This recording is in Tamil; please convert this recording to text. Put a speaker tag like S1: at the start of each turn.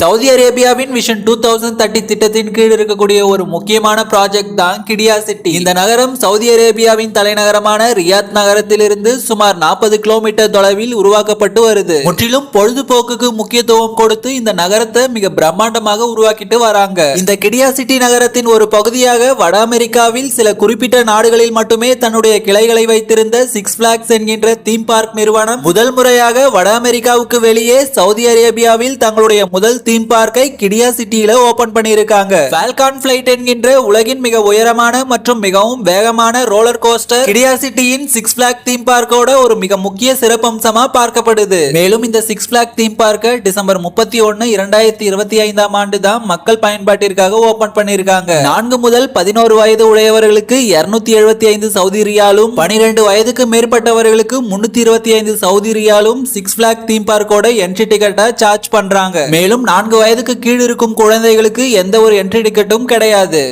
S1: சவுதி அரேபியாவின் விஷன் டூ தௌசண்ட் தேர்ட்டி திட்டத்தின் கீழ் இருக்கக்கூடிய ஒரு முக்கியமான ப்ராஜெக்ட் தான் கிடியா சிட்டி இந்த நகரம் சவுதி அரேபியாவின் தலைநகரமான ரியாத் நகரத்திலிருந்து சுமார் நாற்பது கிலோமீட்டர் தொலைவில் உருவாக்கப்பட்டு வருது. முற்றிலும் பொழுதுபோக்குக்கு முக்கியத்துவம் கொடுத்து இந்த நகரத்தை மிக பிரம்மாண்டமாக உருவாக்கிட்டு வராங்க. இந்த கிடியா சிட்டி நகரத்தின் ஒரு பகுதியாக வட அமெரிக்காவில் சில குறிப்பிட்ட நாடுகளில் மட்டுமே தன்னுடைய கிளைகளை வைத்திருந்த சிக்ஸ் பிளாக்ஸ் என்கின்ற தீம் பார்க் நிறுவனம் முதல் முறையாக வட அமெரிக்காவுக்கு வெளியே சவுதி அரேபியாவில் தங்களுடைய முதல் தீம் பார்க்கை கிடியா சிட்டியில ஓபன் பண்ணியிருக்காங்க. ஃபால்கான் பிளைட் என்கின்ற உலகின் மிக உயரமான மற்றும் மிகவும் வேகமான ரோலர் கோஸ்டர் கிடியா சிட்டியின் சிக்ஸ் பிளாக் தீம் பார்க்கோட ஒரு மிக முக்கிய சிறப்பம்சமா பார்க்கப்படுது. மேலும் இந்த சிக்ஸ் பிளாக் தீம் பார்க்க டிசம்பர் முப்பத்தி ஒன்னு இரண்டாயிரத்தி இருபத்தி ஐந்தாம் ஆண்டு தான் மக்கள் பயன்பாட்டிற்காக ஓபன் பண்ணியிருக்காங்க. நான்கு முதல் பதினோரு வயது உடையவர்களுக்கு இருநூத்தி எழுபத்தி ஐந்து சவுதி ரியாலும் பனிரெண்டு வயதுக்கு மேற்பட்டவர்களுக்கு முன்னூத்தி இருபத்தி ஐந்து சவுதி ரியாலும் சிக்ஸ் பிளாக் தீம் பார்க்கோட என்ட்ரி டிக்கெட்டா சார்ஜ் பண்றாங்க. மேலும் நான்கு வயதுக்கு கீழ் இருக்கும் குழந்தைகளுக்கு எந்த ஒரு என்ட்ரி டிக்கெட்டும் கிடையாது.